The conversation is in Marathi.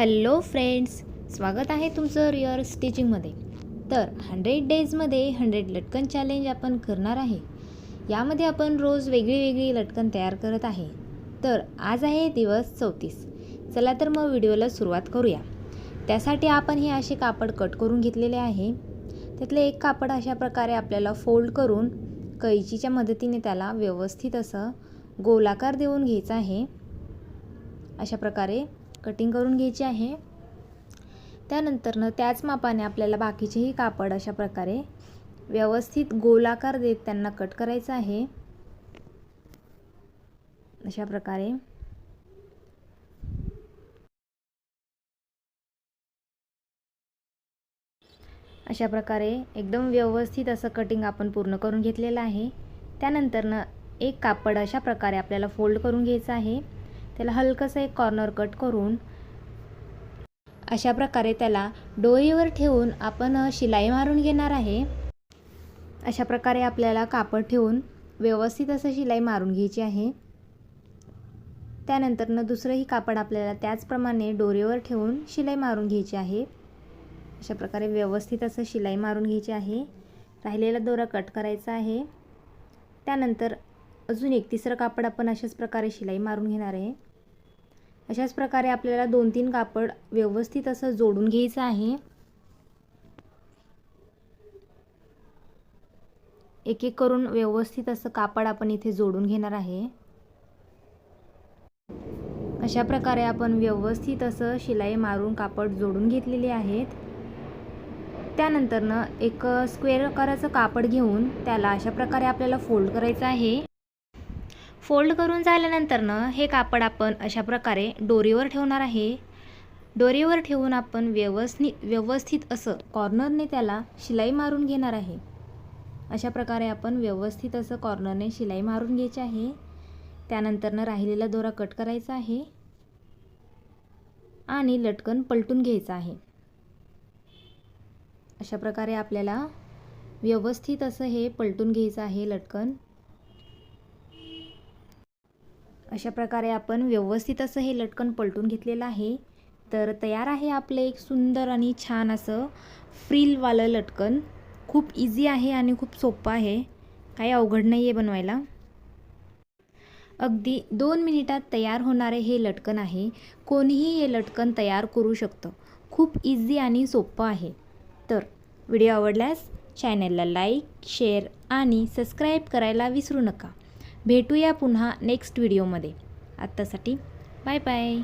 हॅलो फ्रेंड्स स्वागत आहे तुमचं रिअर स्टिचिंगमध्ये. तर हंड्रेड डेजमध्ये हंड्रेड लटकन चॅलेंज आपण करणार आहे. यामध्ये आपण रोज वेगळी वेगळी लटकन तयार करत आहे. तर आज आहे दिवस चौतीस. चला तर मग व्हिडिओला सुरुवात करूया. त्यासाठी आपण हे असे कापड कट करून घेतलेले आहे. त्यातले एक कापड अशा प्रकारे आपल्याला फोल्ड करून कैचीच्या मदतीने त्याला व्यवस्थित असं गोलाकार देऊन घ्यायचं आहे. अशा प्रकारे कटिंग करून घ्यायची आहे. त्यानंतरनं त्याच मापाने आपल्याला बाकीचेही कापड अशा प्रकारे व्यवस्थित गोलाकार देत त्यांना कट करायचं आहे. अशा प्रकारे. अशा प्रकारे एकदम व्यवस्थित असं कटिंग आपण पूर्ण करून घेतलेलं आहे. त्यानंतरनं एक कापड अशा प्रकारे आपल्याला फोल्ड करून घ्यायचं आहे. त्याला हलकंसं एक कॉर्नर कट करून अशा प्रकारे त्याला डोईवर ठेवून आपण शिलाई मारून घेणार आहे. अशा प्रकारे आपल्याला कापड ठेवून व्यवस्थित असं शिलाई मारून घ्यायची आहे. त्यानंतरनं दुसरंही कापड आपल्याला त्याचप्रमाणे डोरीवर ठेवून शिलाई मारून घ्यायची आहे. अशा प्रकारे व्यवस्थित असं शिलाई मारून घ्यायची आहे. राहिलेला दोरा कट करायचा आहे. त्यानंतर अजून एक तिसरं कापड आपण अशाच प्रकारे शिलाई मारून घेणार आहे. अशाच प्रकारे आपल्याला दोन तीन कापड व्यवस्थित असं जोडून घ्यायचं आहे. एक एक करून व्यवस्थित असं कापड आपण इथे जोडून घेणार आहे. अशा प्रकारे आपण व्यवस्थित असं शिलाई मारून कापड जोडून घेतलेले आहेत. त्यानंतरनं एक स्क्वेअर आकाराचं कापड घेऊन त्याला अशा प्रकारे आपल्याला फोल्ड करायचं आहे. फोल्ड करून झाल्यानंतरनं हे कापड आपण अशा प्रकारे दोरीवर ठेवणार आहे. दोरीवर ठेवून आपण व्यवस्थित व्यवस्थित असं कॉर्नरने त्याला शिलाई मारून घेणार आहे. अशा प्रकारे आपण व्यवस्थित असं कॉर्नरने शिलाई मारून घ्यायची आहे. त्यानंतरनं राहिलेला दोरा कट करायचा आहे. आणि लटकन पलटून घ्यायचं आहे. अशा प्रकारे आपल्याला व्यवस्थित असं हे पलटून घ्यायचं आहे लटकन. अशा प्रकारे आपण व्यवस्थित असं हे लटकन पलटून घेतलेलं आहे. तर तयार आहे आपलं एक सुंदर आणि छान असं फ्रीलवालं लटकन. खूप इझी आहे आणि खूप सोपं आहे. काही अवघड नाही आहे बनवायला. अगदी दोन मिनिटात तयार होणारे हे लटकन आहे. कोणीही हे लटकन तयार करू शकतं. खूप इझी आणि सोपं आहे. तर व्हिडिओ आवडल्यास चॅनलला लाईक शेअर आणि सबस्क्राईब करायला विसरू नका. भेटूया पुन्हा नेक्स्ट व्हिडिओमध्ये. आत्तासाठी बाय बाय.